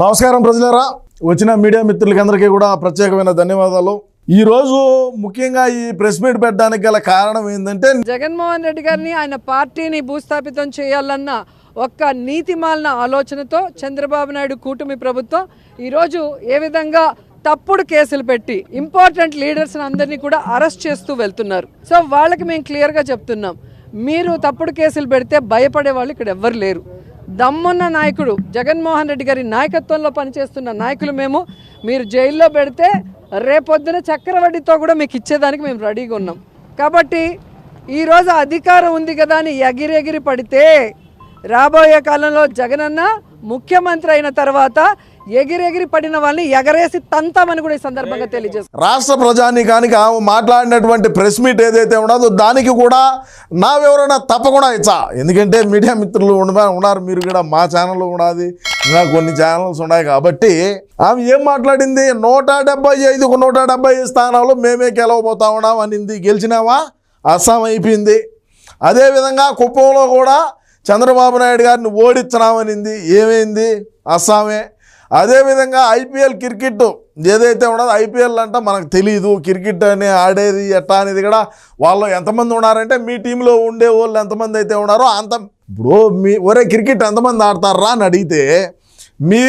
నమస్కారం ప్రజలరా. వచ్చిన మీడియా మిత్రులకి అందరికీ కూడా ప్రత్యేకమైన ధన్యవాదాలు. ఈ రోజు ముఖ్యంగా ఈ ప్రెస్ మీట్ పెట్టడానికి గల కారణం ఏంటంటే జగన్మోహన్ రెడ్డి గారిని ఆయన పార్టీని భూస్థాపితం చేయాలన్న ఒక్క నీతిమాలిన ఆలోచనతో చంద్రబాబు నాయుడు కూటమి ప్రభుత్వం ఈరోజు ఏ విధంగా తప్పుడు కేసులు పెట్టి ఇంపార్టెంట్ లీడర్స్ అందరినీ కూడా అరెస్ట్ చేస్తూ వెళ్తున్నారు. సో వాళ్ళకి మేము క్లియర్గా చెప్తున్నాం. మీరు తప్పుడు కేసులు పెడితే భయపడే వాళ్ళు ఇక్కడ ఎవ్వరు లేరు. దమ్మున్న నాయకుడు జగన్మోహన్ రెడ్డి గారి నాయకత్వంలో పనిచేస్తున్న నాయకులు మేము. మీరు జైల్లో పెడితే రేపొద్దున చక్రవడ్డీతో కూడా మీకు ఇచ్చేదానికి మేము రెడీగా ఉన్నాం. కాబట్టి ఈరోజు అధికారం ఉంది కదా అని ఎగిరెగిరి పడితే రాబోయే కాలంలో జగనన్న ముఖ్యమంత్రి అయిన తర్వాత ఎగిరెగిరి పడిన వాళ్ళని ఎగరేసి తంతామని కూడా ఈ సందర్భంగా తెలియజేస్తారు రాష్ట్ర ప్రజానీకానికి ఆమె మాట్లాడినటువంటి ప్రెస్ మీట్ ఏదైతే ఉన్నదో దానికి కూడా నా వివరణ తప్పకుండా ఇచ్చా. ఎందుకంటే మీడియా మిత్రులు ఉన్న- ఉన్నారు. మీరు కూడా మా ఛానల్ ఉన్నది. ఇంకా కొన్ని ఛానల్స్ ఉన్నాయి కాబట్టి ఆమె ఏం మాట్లాడింది? నూట డెబ్బై ఐదుకు నూట డెబ్బై స్థానాలు మేమే గెలవబోతా ఉన్నాం అనింది. గెలిచినావా? అస్సాం అయిపోయింది. అదేవిధంగా కుప్పంలో కూడా చంద్రబాబు నాయుడు గారిని ఓడించినామనింది ఏమైంది? అస్సామే. అదేవిధంగా ఐపీఎల్ క్రికెట్ ఏదైతే ఉన్నదో ఐపీఎల్ అంటే మనకు తెలియదు క్రికెట్ అని ఆడేది ఎట్టా అనేది కూడా వాళ్ళు ఎంతమంది ఉన్నారంటే మీ టీంలో ఉండే వాళ్ళు ఎంతమంది అయితే ఉన్నారో అంత ఇప్పుడు మీ ఒరే క్రికెట్ ఎంతమంది ఆడతారా అని అడిగితే మీ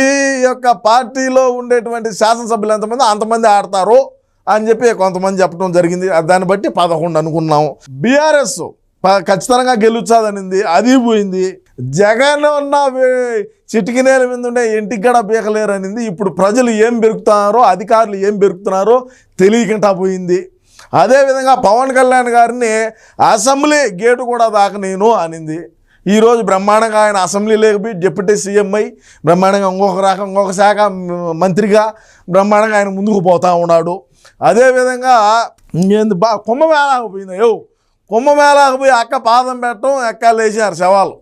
యొక్క పార్టీలో ఉండేటువంటి శాసనసభ్యులు ఎంతమంది అంతమంది ఆడతారు అని చెప్పి కొంతమంది చెప్పడం జరిగింది. దాన్ని బట్టి పదకొండు అనుకున్నాం. బీఆర్ఎస్ ఖచ్చితంగా గెలుచాదనింది అది పోయింది. జగన్ ఉన్న వే- చిటికి నేల మీద ఉండే ఇంటికి కూడా పీకలేరు ఇప్పుడు ప్రజలు ఏం పెరుగుతున్నారో అధికారులు ఏం పెరుగుతున్నారో తెలియకుండా పోయింది. అదేవిధంగా పవన్ కళ్యాణ్ గారిని అసెంబ్లీ గేటు కూడా దాకనేను అనింది. ఈరోజు బ్రహ్మాండంగా ఆయన అసెంబ్లీలోకి పోయి డిప్యూటీ సీఎం అయి బ్రహ్మాండంగా ఇంకొక రకం ఇంకొక శాఖ మంత్రిగా బ్రహ్మాండంగా ఆయన ముందుకు పోతా ఉన్నాడు. అదేవిధంగా ఇంకేంది బా కుంభమేళాకు పోయింది? యో కుంభమేళాకు పోయి అక్క పాదం పెట్టడం ఎక్క లేచారు శవాలు.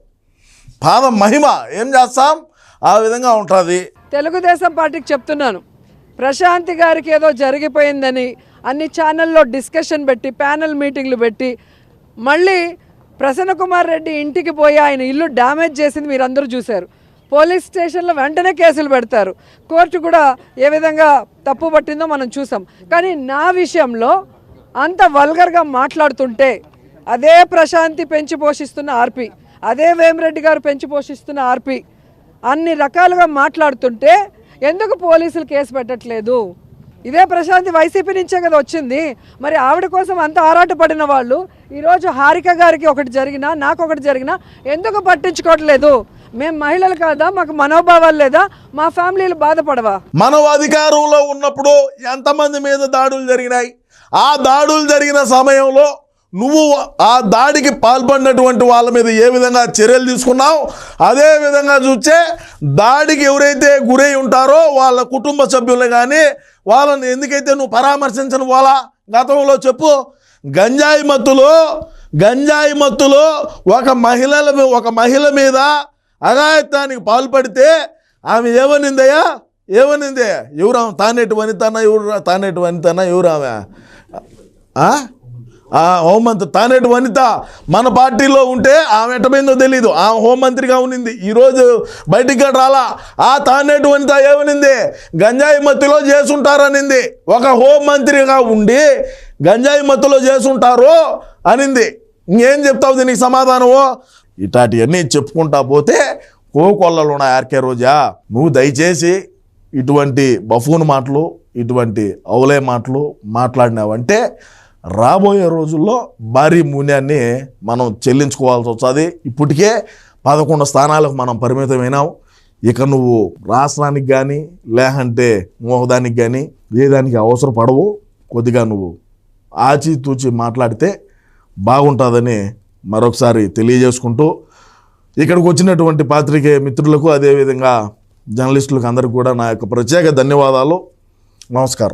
పాదం మహిమ. ఏం చేస్తాం? ఆ విధంగా ఉంటుంది. తెలుగుదేశం పార్టీకి చెప్తున్నాను. ప్రశాంతి గారికి ఏదో జరిగిపోయిందని అన్ని ఛానల్లో డిస్కషన్ పెట్టి ప్యానెల్ మీటింగ్లు పెట్టి మళ్ళీ ప్రసన్న కుమార్ రెడ్డి ఇంటికి పోయి ఆయన ఇల్లు డ్యామేజ్ చేసింది మీరందరూ చూశారు. పోలీస్ స్టేషన్లో వెంటనే కేసులు పెడతారు. కోర్టు కూడా ఏ విధంగా తప్పు పట్టిందో మనం చూసాం. కానీ నా విషయంలో అంత వల్గర్గా మాట్లాడుతుంటే అదే ప్రశాంతి పెంచి పోషిస్తున్న ఆర్పి అదే వేమిరెడ్డి గారు పెంచి పోషిస్తున్న ఆర్పి అన్ని రకాలుగా మాట్లాడుతుంటే ఎందుకు పోలీసులు కేసు పెట్టట్లేదు? ఇదే ప్రశాంతి వైసీపీ నుంచే కదా వచ్చింది. మరి ఆవిడ కోసం అంత ఆరాటపడిన వాళ్ళు ఈరోజు హారిక గారికి ఒకటి జరిగినా నాకు ఒకటి జరిగినా ఎందుకు పట్టించుకోవట్లేదు? మేము మహిళలు కాదా? మాకు మనోభావాలు లేదా? మా ఫ్యామిలీలు బాధపడవా? మనం అధికారంలో ఉన్నప్పుడు ఎంతమంది మీద దాడులు జరిగినాయి? ఆ దాడులు జరిగిన సమయంలో నువ్వు ఆ దాడికి పాల్పడినటువంటి వాళ్ళ మీద ఏ విధంగా చర్యలు తీసుకున్నావు? అదే విధంగా చూస్తే దాడికి ఎవరైతే గురై ఉంటారో వాళ్ళ కుటుంబ సభ్యులు కానీ వాళ్ళని ఎందుకైతే నువ్వు పరామర్శించను వాళ్ళ గతంలో చెప్పు? గంజాయి మత్తులో గంజాయి మత్తులో ఒక మహిళల ఒక మహిళ మీద అఘాయత్వానికి పాల్పడితే ఆమె ఏమనిందయ్యా ఏమనింది ఎవరు తానేటి వనితన? ఎవరు తానేటి వనితన? ఎవరు ఆమె? హోంమంత్రి తానేటి వనిత మన పార్టీలో ఉంటే ఆమె ఎట్టమైందో తెలియదు ఆమె హోంమంత్రిగా ఉన్నింది. ఈరోజు బయటికి రాలా. ఆ తానేటి వనిత ఏమనింది? గంజాయి మత్తులో చేసుంటారనింది. ఒక హోంమంత్రిగా ఉండి గంజాయి మత్తులో చేసుంటారు అనింది. ఇంకేం చెప్తావు దీనికి సమాధానము? ఇటాటివన్నీ చెప్పుకుంటా పోతే కోకొల్లలు ఉన్నాయి ఆర్కే రోజా. నువ్వు దయచేసి ఇటువంటి బఫూన్ మాటలు ఇటువంటి అవులే మాటలు మాట్లాడినావంటే రాబోయే రోజుల్లో భారీ మూల్యాన్ని మనం చెల్లించుకోవాల్సి వస్తుంది. ఇప్పటికే పదకొండు స్థానాలకు మనం పరిమితమైనాం. ఇక నువ్వు రాష్ట్రానికి కానీ లేకంటే మోహదానికి కానీ ఏ దానికి అవసరపడవు కొద్దిగా నువ్వు ఆచితూచి మాట్లాడితే బాగుంటుందని మరొకసారి తెలియజేసుకుంటూ ఇక్కడికి వచ్చినటువంటి పాత్రికే మిత్రులకు అదేవిధంగా జర్నలిస్టులకు అందరికీ కూడా నా యొక్క ప్రత్యేక ధన్యవాదాలు. నమస్కారం.